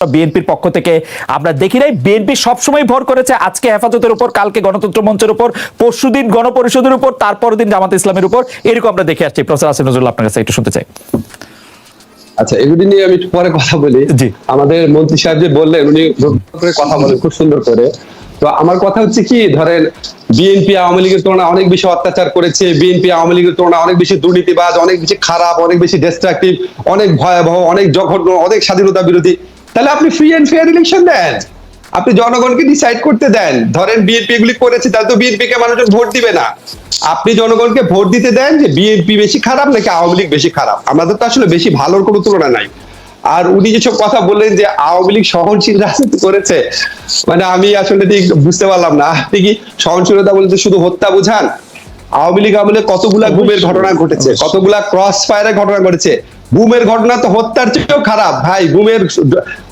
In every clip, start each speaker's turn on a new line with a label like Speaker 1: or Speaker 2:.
Speaker 1: বিএনপির পক্ষ থেকে আমরা দেখি নাই। বিএনপি সবসময় ভর করেছে আজকে হেফাজতের উপর কালকে গণতন্ত্র মঞ্চের উপর পরশুদিন গণপরিষদের উপর তারপর দিন জামাত ইসলামের উপর। এরকম আমরা দেখে আসছি। প্রফেসর আসিফ নজরুল আপনার কাছে একটু শুনতে চাই।
Speaker 2: আচ্ছা এগুলি নিয়ে আমি পরে কথা বলি। আমাদের মন্ত্রী সাহেব যে বললেন উনি কথা বলেন খুব সুন্দর করে। তো আমার কথা হচ্ছে কি ধরেন বিএনপি আওয়ামী লীগের তুলনায় অনেক বেশি অত্যাচার করেছে বিএনপি আওয়ামী লীগের তুলনায় অনেক বেশি দুর্নীতিবাজ অনেক বেশি খারাপ অনেক বেশি ডিস্ট্রাকটিভ অনেক ভয়াবহ অনেক জঘন্য অনেক স্বাধীনতা বিরোধী তাহলে আপনি ফ্রি এন্ড ফেয়ার ইলেকশন দেন। আপনি জনগণকে ডিসাইড করতে দেন। ধরেন বিএনপি এগুলি করেছে তাহলে তো বিএনপি কে মানুষজন ভোট দিবে না। আপনি জনগণকে ভোট দিতে দেন যে বিএনপি বেশি খারাপ নাকি আওয়ামী লীগ বেশি খারাপ? আমাদের তো আসলে বেশি ভালোর কোনো তুলনা নাই। আর উনি যেসব কথা বললেন যে আওয়ামী লীগ সহনশীল রাজনীতি করেছে মানে আমি আসলে ঠিক বুঝতে পারলাম না। আপনি কি সহনশীলতা বলতে শুধু হত্যা বুঝান? আওয়ামী লীগ আমলে কতগুলা গুমের ঘটনা ঘটেছে কতগুলা ক্রস ফায়ারের ঘটনা ঘটেছে গুমের ঘটনা তো হত্যার চেয়েও খারাপ। ভাই গুমের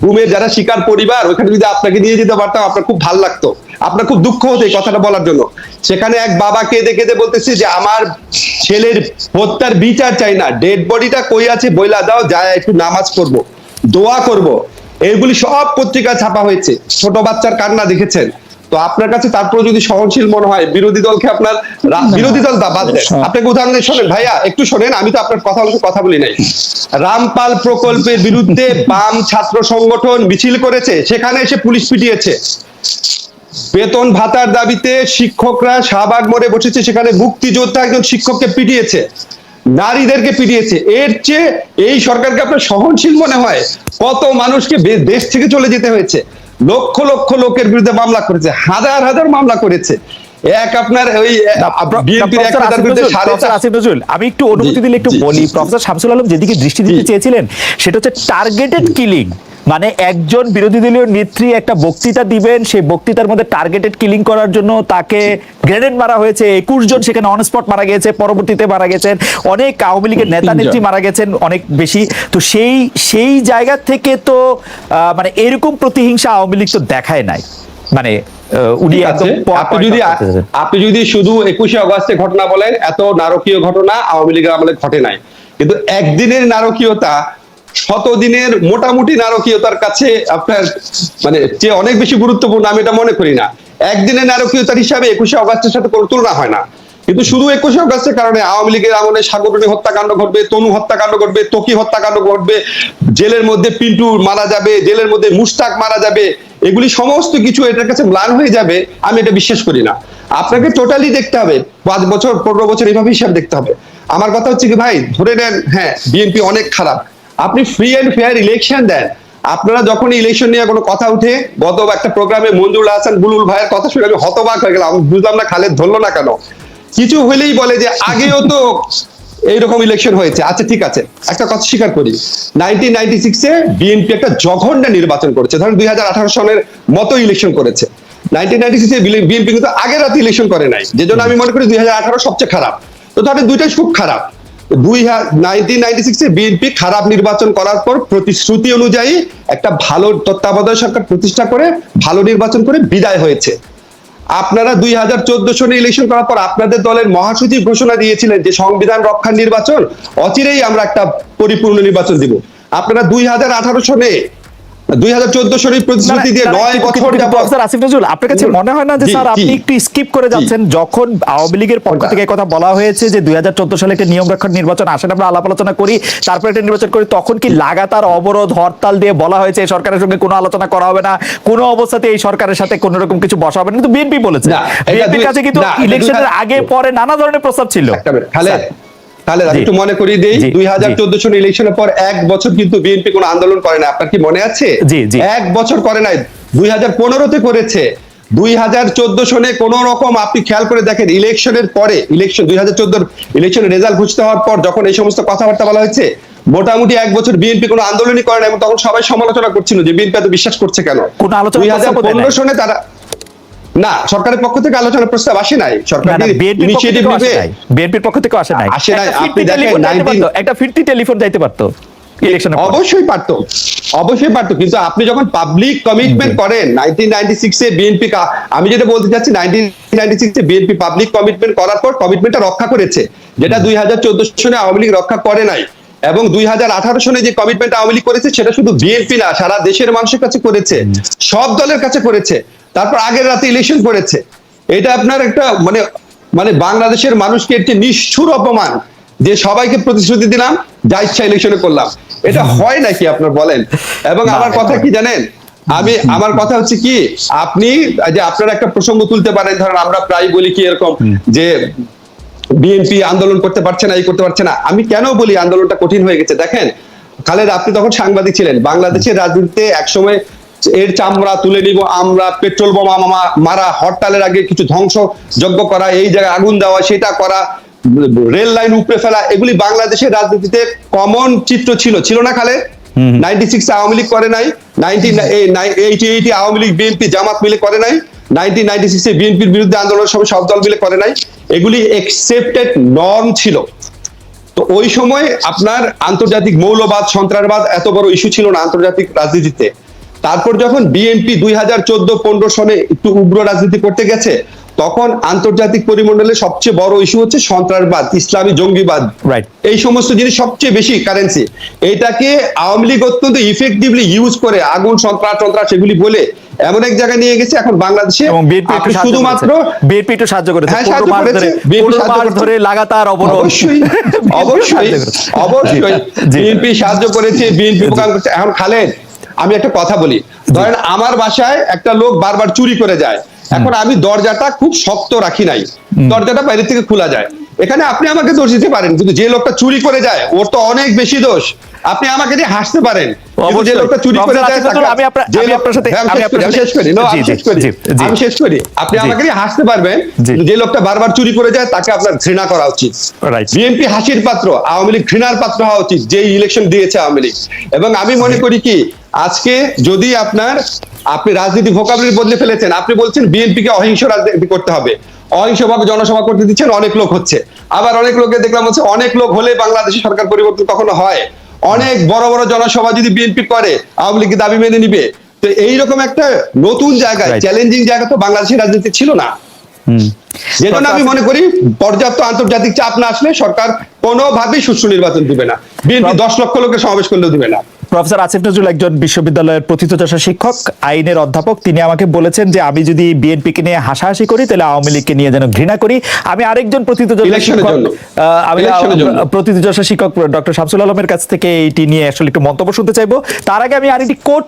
Speaker 2: গুমের যারা শিকার পরিবার, ওখানে যদি আপনাকে নিয়ে যেতে পারতাম, আপনার খুব ভালো লাগতো। আপনার খুব দুঃখ হতো এই কথাটা বলার জন্য। সেখানে এক বাবা কেঁদে কেঁদে বলতেছে যে, আমার ছেলের হত্যার বিচার চাই না। ডেড বডিটা কই আছে? বইলা দাও যায় একটু নামাজ করব দোয়া করব। এগুলি সব পত্রিকা ছাপা হয়েছে। ছোট বাচ্চার কান্না দেখেছেন। তো আপনার কাছে তারপর যদি সহনশীল মনে হয় বিরোধী দলকে আপনার বিরোধী দল দা- বাদ দেন। আপনাকে উদাহরণ দিয়ে শোনেন। ভাইয়া একটু শোনেন আমি তো আপনার কথা বলতে কথা বলি নাই। রামপাল প্রকল্পের বিরুদ্ধে বাম ছাত্র সংগঠন মিছিল করেছে। সেখানে এসে পুলিশ পিটিয়েছে। বেতন ভাতার দাবিতে শিক্ষকরা শাহবাগ মোড়ে বসেছে। সেখানে মুক্তিযোদ্ধা একজন শিক্ষককে পিটিয়েছে। নারীদেরকে পিটিয়েছে। এর চেয়ে এই সরকারকে আপনার সহনশীল মনে হয় কত মানুষকে দেশ থেকে চলে যেতে হয়েছে। লক্ষ লক্ষ লোকের বিরুদ্ধে মামলা করেছে হাজার হাজার মামলা করেছে। এক আপনার ওই
Speaker 1: আমি একটু অনুমতি দিলে একটু বলি প্রফেসর শামসুল আলম যেদিকে দৃষ্টি দিতে চেয়েছিলেন সেটা হচ্ছে টার্গেটেড কিলিং মানে একজন বিরোধী দলীয় নেত্রী একটা বক্তৃতা দিবেন সেই বক্তৃতার মধ্যে টার্গেটেড কিলিং করার জন্য তাকে গ্রেনেড মারা হয়েছে। একুশ জন সেখানে অন স্পট মারা গেছে পরবর্তীতে মারা গেছেন অনেক আওয়ামী লীগের নেতা নেত্রী মারা গেছেন অনেক বেশি। তো সেই সেই জায়গা থেকে তো আহ, মানে এরকম প্রতিহিংসা আওয়ামী লীগ তো দেখায় নাই। মানে উনি
Speaker 2: যদি আপনি যদি শুধু একুশে অগস্টে ঘটনা বলেন এত নারকীয় ঘটনা আওয়ামী লীগের আমলে ঘটে নাই। কিন্তু একদিনের নারকীয়তা শতদিনের মোটামুটি নারকীয়তার কাছে আপনার মানে যে অনেক বেশি গুরুত্বপূর্ণ, আমি এটা মনে করি না। একদিনের নারকীয়তার হিসাবে একুশে অগস্টের সাথে কোনো তুলনা হয় না। কিন্তু শুধু একুশে অগস্টের কারণে আওয়ামী লীগের আমলে সাগরণী হত্যাকাণ্ড ঘটবে, তনু হত্যাকাণ্ড ঘটবে, তকি হত্যাকাণ্ড ঘটবে, জেলের মধ্যে পিন্টু মারা যাবে, জেলের মধ্যে মুস্তাক মারা যাবে, এগুলি সমস্ত কিছু এটার কাছে ম্লান হয়ে যাবে, আমি এটা বিশ্বাস করি না। আপনাকে টোটালি দেখতে হবে, পাঁচ বছর, পনেরো বছর এইভাবে হিসাব দেখতে হবে। আমার কথা হচ্ছে কি ভাই, ধরে নেন হ্যাঁ বিএনপি অনেক খারাপ। আপনি ফ্রি অ্যান্ড ফেয়ার ইলেকশন দেন। আপনারা যখন ইলেকশন নিয়ে কোনো কথা উঠে গত একটা প্রোগ্রামে মঞ্জুর হাসান বুলুল ভাইয়ের কথা শুনে আমি হতবাক হয়ে গেলাম। বুঝলাম না খালেদ ধরলো না কেন। কিছু হলেই বলে যে, আগেও তো এইরকম ইলেকশন হয়েছে। আচ্ছা ঠিক আছে। একটা কথা স্বীকার করি। নাইনটিন নাইনটি সিক্সে বিএনপি একটা জঘন্য নির্বাচন করেছে। ধরেন দুই সনের মতো ইলেকশন করেছে। নাইনটিন নাইনটি সিক্সে বিএনপি কিন্তু আগের রাতে ইলেকশন করে নাই। যে জন্য আমি মনে করি দুই হাজার আঠারো সবচেয়ে খারাপ। তো ধরেন দুইটাই খুব খারাপ। দুই নাইনটিন নাইনটি সিক্সে বিএনপি খারাপ নির্বাচন করার পর প্রতিশ্রুতি অনুযায়ী একটা ভালো তত্ত্বাবধায়ক সরকার প্রতিষ্ঠা করে, ভালো নির্বাচন করে বিদায় হয়েছে। আপনারা দুই হাজার চোদ্দ সনে ইলেকশন করার পর আপনাদের দলের মহাসচিব ঘোষণা দিয়েছিলেন যে সংবিধান রক্ষার নির্বাচন, অচিরেই আমরা একটা পরিপূর্ণ নির্বাচন দিব। আপনারা দুই হাজার আঠারো সনে দুই হাজার চোদ্দ সনে প্রতিশ্রুতি দিয়ে
Speaker 1: না, না,
Speaker 2: নয়
Speaker 1: কিন্তু-
Speaker 2: বছর
Speaker 1: কিন্তু আসিফ নজরুল আপনার কাছে মনে হয় না যে স্যার আপনি একটু স্কিপ করে যাচ্ছেন যখন আওয়ামী লীগের পক্ষ থেকে কথা বলা হয়েছে যে দুই সালে একটা নিয়ম রক্ষার নির্বাচন আসেন আমরা আলাপ আলোচনা করি তারপর একটা নির্বাচন করি তখন কি লাগাতার অবরোধ হরতাল দিয়ে বলা হয়েছে এই সরকারের সঙ্গে কোনো আলোচনা করা হবে না? কোনো অবস্থাতে এই সরকারের সাথে কোনো রকম কিছু বসা হবে না? কিন্তু বিএনপি বলেছে। বিএনপির কাছে কিন্তু ইলেকশনের আগে পরে নানা ধরনের প্রস্তাব ছিল।
Speaker 2: তাহলে। একটু মনে করি দেই দুই হাজার চোদ্দ সনে ইলেকশনের পর এক বছর কিন্তু বিএনপি কোনো আন্দোলন করে না আপনার কি মনে আছে। এক বছর করে নাই। দুই হাজার পনেরোতে করেছে। দুই হাজার চোদ্দ সনে কোন রকম আপনি খেয়াল করে দেখেন ইলেকশনের পরে ইলেকশন দুই হাজার চোদ্দোর ইলেকশনের রেজাল্ট ঘোষিত হওয়ার পর যখন এই সমস্ত কথাবার্তা বলা হয়েছে মোটামুটি এক বছর বিএনপি কোনো আন্দোলনই করে না এবং তখন সবাই সমালোচনা করছিল যে বিএনপি এত বিশ্বাস করছে কেন? দুই হাজার পনেরো সনে তারা না সরকারের পক্ষ থেকে আলোচনার প্রস্তাব আসে নাই। সরকার
Speaker 1: বিএনপির পক্ষ
Speaker 2: ইনিশিয়েটিভ নেবে?
Speaker 1: বিএনপির পক্ষ থেকে আসে নাই।
Speaker 2: আসে নাই, আপনি দেখেন,
Speaker 1: টেলিফোন যাইতে
Speaker 2: 19
Speaker 1: পারতো, একটা ফিরতি টেলিফোন যাইতে পারতো ইলেকশনে
Speaker 2: অবশ্যই পারতো অবশ্যই পারতো কিন্তু আপনি যখন পাবলিক কমিটমেন্ট করেন নাইনটিন নাইনটি সিক্সে বিএনপি আমি যেটা বলতে চাচ্ছি নাইনটিন নাইনটি সিক্সে বিএনপি পাবলিক কমিটমেন্ট করার পর কমিটমেন্টটা রক্ষা করেছে যেটা দুই হাজার চোদ্দ সনে আওয়ামী লীগ রক্ষা করে নাই। এবং দুই হাজার আঠারো সনে যে কমিটমেন্ট আওয়ামী লীগ করেছে সেটা শুধু বিএনপি না সারা দেশের মানুষের কাছে করেছে। সব দলের কাছে করেছে। তারপর আগের রাতে ইলেকশন করেছে। এটা আপনার একটা মানে মানে বাংলাদেশের মানুষকে একটি নিষ্ঠুর অপমান যে সবাইকে প্রতিশ্রুতি দিলাম যা ইচ্ছা ইলেকশনে করলাম। এটা হয় নাকি আপনার বলেন? এবং আমার কথা কি জানেন? আমি আমার কথা হচ্ছে কি আপনি যে আপনারা একটা প্রসঙ্গ তুলতে পারেন ধরেন আমরা প্রায় বলি কি এরকম যে বিএনপি আন্দোলন করতে পারছে না এই করতে পারছে না। আমি কেন বলি আন্দোলনটা কঠিন হয়ে গেছে? দেখেন খালেদ আপনি তখন সাংবাদিক ছিলেন। বাংলাদেশের রাজনীতিতে একসময় এর চামড়া তুলে নিব আমরা পেট্রোল বোমা মামা- মারা হরতালের আগে কিছু ধ্বংস যজ্ঞ করা এই জায়গায় আগুন দেওয়া সেটা করা রেল লাইন উপড়ে ফেলা এগুলি বাংলাদেশের রাজনীতিতে কমন চিত্র ছিল। ছিল না খালেদ? নাইনটি সিক্স আওয়ামী লীগ করে নাই nineteen eighty eighty Awami League BNP Jamaat মিলে করে নাই নাইনটিন নাইনটি সিক্সে বিএনপির বিরুদ্ধে আন্দোলনের সময় সব দল মিলে করে নাই। এগুলি একসেপ্টেড নর্ম ছিল। তো ওই সময় আপনার আন্তর্জাতিক মৌলবাদ, সন্ত্রাসবাদ এত বড় ইস্যু ছিল না আন্তর্জাতিক রাজনীতিতে। তারপর যখন বিএনপি দুই হাজার চোদ্দ, পনেরো সনে একটু উগ্র রাজনীতি করতে গেছে তখন আন্তর্জাতিক পরিমণ্ডলে সবচেয়ে বড় ইস্যু হচ্ছে সন্ত্রাসবাদ ইসলামী জঙ্গিবাদ। এই সমস্ত জিনিস সবচেয়ে বেশি কারেন্সি এটাকে আওয়ামী লীগ অত্যন্ত ইফেক্টিভলি ইউজ করে আগুন সন্ত্রাস সন্ত্রাস সেগুলি বলে এমন এক জায়গায় নিয়ে গেছে এখন বাংলাদেশে।
Speaker 1: এবং বিএনপি
Speaker 2: শুধুমাত্র
Speaker 1: বিএনপি একটু সাহায্য করেছে।
Speaker 2: হ্যাঁ, সাহায্য করেছে। করেছে।
Speaker 1: ধরে লাগাতার অবরোধ।
Speaker 2: অবশ্যই অবশ্যই অবশ্যই। বিএনপি সাহায্য করেছে বিএনপি প্রোগ্রাম করছে। এখন খালেদ আমি একটা কথা বলি। ধরেন আমার বাসায় একটা লোক বারবার চুরি করে যায়। এখন আমি দরজাটা খুব শক্ত রাখি নাই। দরজাটা বাইরে থেকে খোলা যায়। এখানে আপনি আমাকে দোষ দিতে পারেন কিন্তু যে লোকটা চুরি করে যায় ওর তো অনেক বেশি দোষ। আপনি আমাকে দিয়ে হাসতে পারেন যে লোকটা চুরি করে যায়
Speaker 1: আমি আপনার- সাথে-
Speaker 2: হ্যাঁ, আমি শেষ করি, আমি শেষ করি আপনি। আমাকে দিয়ে হাসতে পারবেন যে লোকটা বারবার চুরি করে যায় তাকে আপনার ঘৃণা করা উচিত. বিএনপি হাসির পাত্র আওয়ামী লীগ ঘৃণার পাত্র হওয়া উচিত যে ইলেকশন দিয়েছে আওয়ামী লীগ। এবং আমি মনে করি কি আজকে যদি আপনার আপনি রাজনীতি ভোকাবুলারি বদলে ফেলেছেন। আপনি বলছেন বিএনপি কে অহিংস রাজনীতি করতে হবে। অহিংসভাবে জনসভা করতে দিচ্ছেন অনেক লোক হচ্ছে। আবার অনেক লোকে দেখলাম হচ্ছে অনেক লোক হলে বাংলাদেশে সরকার পরিবর্তন কখনো হয়। অনেক বড় বড় জনসভা যদি বিএনপি করে আওয়ামী লীগ দাবি মেনে নিবে? তো এইরকম একটা নতুন জায়গায় চ্যালেঞ্জিং জায়গা তো বাংলাদেশের রাজনীতি ছিল না। যে জন্য আমি মনে করি পর্যাপ্ত আন্তর্জাতিক চাপ না আসলে সরকার কোনোভাবেই সুষ্ঠু নির্বাচন দিবে না। বিএনপি দশ লক্ষ লোকের সমাবেশ করলেও দিবে না।
Speaker 1: প্রফেসর আসিফ নজরুল একজন বিশ্ববিদ্যালয়ের প্রথিতযশা শিক্ষক। আইনের অধ্যাপক। তিনি আমাকে বলেছেন যে আমি যদি বিএনপিকে নিয়ে হাসাহাসি করি তাহলে আওয়ামী লীগকে নিয়ে যেন ঘৃণা করি। আমি আরেকজন প্রথিতযশা শিক্ষক আমি প্রথিতযশা শিক্ষক ডক্টর শামসুল আলমের কাছ থেকে এইটি নিয়ে আসলে একটু মন্তব্য শুনতে চাইব। তার আগে আমি আরেকটি কোট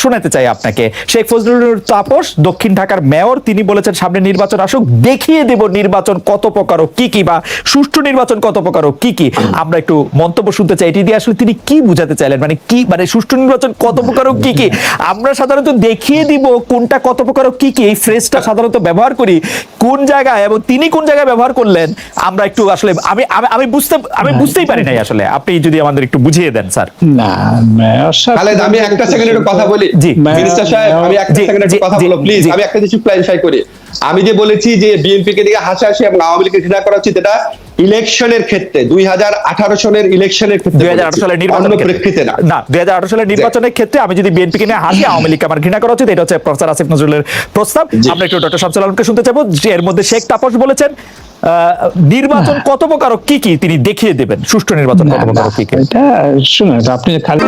Speaker 1: শোনাতে চাই আপনাকে। শেখ ফজলুর তাপস দক্ষিণ ঢাকার মেয়র। তিনি বলেছেন সামনে নির্বাচন আসুক দেখিয়ে দেব নির্বাচন কত প্রকার ও কি কি বা সুষ্ঠু নির্বাচন কত প্রকার ও কি কি। আমরা একটু মন্তব্য শুনতে চাই। এটি দিয়ে আসলে তিনি কি বুঝাতে চাইলেন? মানে কি মানে সুষ্ঠু নির্বাচন কত প্রকার কি কি? আমরা সাধারণত দেখিয়ে দিব কোনটা কত প্রকার কি কি এই ফ্রেজটা সাধারণত ব্যবহার করি কোন জায়গায় এবং তিনি কোন জায়গায় ব্যবহার করলেন আমরা একটু আসলে আমি আমি- বুঝতে আমি বুঝতেই পারি নাই আসলে। আপনি যদি আমাদের একটু বুঝিয়ে দেন স্যার।
Speaker 3: না
Speaker 2: আমি একটা সেকেন্ড একটু কথা বলি।
Speaker 1: জি।
Speaker 2: মিনিস্টার সাহেব আমি একটা সেকেন্ড একটু কথা
Speaker 1: জি,
Speaker 2: বলো প্লিজ আমি একটা কিছু ক্লারিফাই করি। আমি যে বলেছি যে বিএনপি কে দিকে হাসাহাসি এবং আওয়ামী লীগকে ঘৃণা করা উচিত এটা ইলেকশনের ক্ষেত্রে দুই হাজার আঠারো সনের ইলেকশনের ক্ষেত্রে
Speaker 1: দুই হাজার আঠারো সালের। নির্বাচনের
Speaker 2: প্রেক্ষিতে না।
Speaker 1: না দুই হাজার আঠারো সালের নির্বাচনের ক্ষেত্রে আমি যদি বিএনপিকে নিয়ে হাসি আওয়ামী লীগকে আমার ঘৃণা করা উচিত এটা হচ্ছে প্রফেসর আসিফ নজরুলের প্রস্তাব। আমরা একটু ডক্টর শামসুল আলমকে শুনতে চাইব যে এর মধ্যে শেখ তাপস বলেছেন আহ, নির্বাচন কত প্রকার কি কি তিনি দেখিয়ে দেবেন? সুষ্ঠু নির্বাচন কত প্রকার কি কি?
Speaker 3: এটা শুনুন আপনি খালি